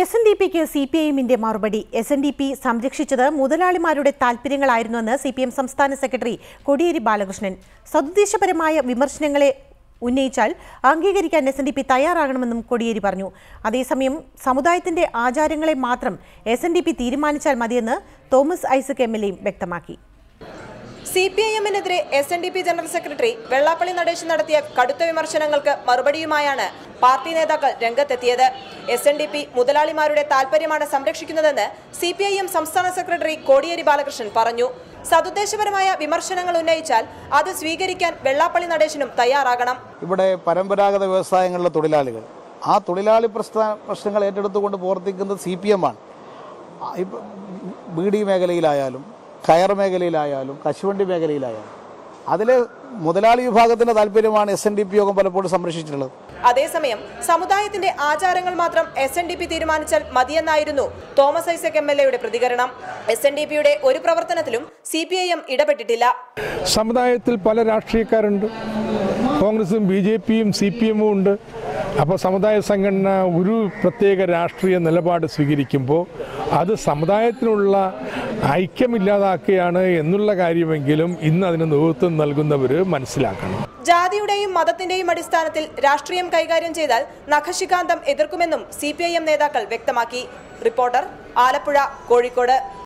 S N D പിക്ക് C P ഐഎമ്മിന്റെ മറുപടി. എസ് എൻ ഡി പി സംരക്ഷിച്ചത് മുതലാളിമാരുടെ താല്പര്യങ്ങളായിരുന്നുവെന്ന് സി പി എം സംസ്ഥാന സെക്രട്ടറി കോടിയേരി ബാലകൃഷ്ണൻ. സതുദ്ദേശപരമായ വിമർശനങ്ങളെ ഉന്നയിച്ചാൽ അംഗീകരിക്കാൻ എസ് എൻ ഡി പി തയ്യാറാകണമെന്നും കോടിയേരി പറഞ്ഞു. അതേസമയം സമുദായത്തിന്റെ ആചാരങ്ങളെ മാത്രം എസ് എൻ ഡി പി തീരുമാനിച്ചാൽ മതിയെന്ന് തോമസ് ഐസക് എം എൽ എയും വ്യക്തമാക്കി. C P I എമ്മിനെതിരെ S N D P general secretary Vellappally Natesan നടത്തിയ കടുത്ത വിമർശനങ്ങൾക്ക് മറുപടിയുമായാണ് പാർട്ടി നേതാക്കൾ രംഗത്തെത്തിയത്. എസ് എൻ ഡി പി മുതലാളിമാരുടെ താൽപര്യമാണ് സംരക്ഷിക്കുന്നതെന്ന് സി പി ഐ എം സംസ്ഥാന സെക്രട്ടറി കോടിയേരി ബാലകൃഷ്ണൻ പറഞ്ഞു. സതുദ്ദേശപരമായ വിമർശനങ്ങൾ ഉന്നയിച്ചാൽ അത് സ്വീകരിക്കാൻ വെള്ളാപ്പള്ളി നടേശനും തയ്യാറാകണം. ഇവിടെ പരമ്പരാഗത വ്യവസായങ്ങളിലെ തൊഴിലാളികൾ. ആ തൊഴിലാളി പ്രസ്ഥാന പ്രശ്നങ്ങൾ ഏറ്റെടുത്തുകൊണ്ട് പ്രവർത്തിക്കുന്നത് സി പി എം ആണ്. ബി ഡി മേഖലയിലായാലും കയർ മേഖലയിലായാലും കശുവണ്ടി മേഖലയിലായാലും. അതിൽ മുതലാളി വിഭാഗത്തിന്റെ താല്പര്യമാണ് എസ് എൻ ഡി പി യോഗം പലപ്പോഴും സംരക്ഷിച്ചിട്ടുള്ളത്. അതേസമയം സമുദായത്തിന്റെ ആചാരങ്ങൾ മാത്രം എസ് എൻ ഡി പി തീരുമാനിച്ചാൽ മതിയെന്നായിരുന്നു തോമസ് ഐസക് എം എൽ എയുടെ പ്രതികരണം. എസ് എൻ ഡി പിയുടെ ഒരു പ്രവർത്തനത്തിലും സി പി ഐ എം ഇടപെട്ടിട്ടില്ല. സമുദായത്തിൽ പല രാഷ്ട്രീയക്കാരുണ്ട്. കോൺഗ്രസും ബി ജെ പിയും സി പി എമ്മും ഉണ്ട്. അപ്പോൾ സമുദായ സംഘടന ഒരു പ്രത്യേക രാഷ്ട്രീയ നിലപാട് സ്വീകരിക്കുമ്പോൾ അത് സമുദായത്തിനുള്ള ഐക്യമില്ലാതാക്കുകയാണ് എന്നുള്ള കാര്യമെങ്കിലും ഇന്ന് അതിന് നേതൃത്വം നൽകുന്നവർ മനസ്സിലാക്കണം. ജാതിയുടെയും മതത്തിന്റെയും അടിസ്ഥാനത്തിൽ രാഷ്ട്രീയം കൈകാര്യം ചെയ്താൽ നഖശികാന്തം എതിർക്കുമെന്നും സി നേതാക്കൾ വ്യക്തമാക്കി. റിപ്പോർട്ടർ ആലപ്പുഴ കോഴിക്കോട്.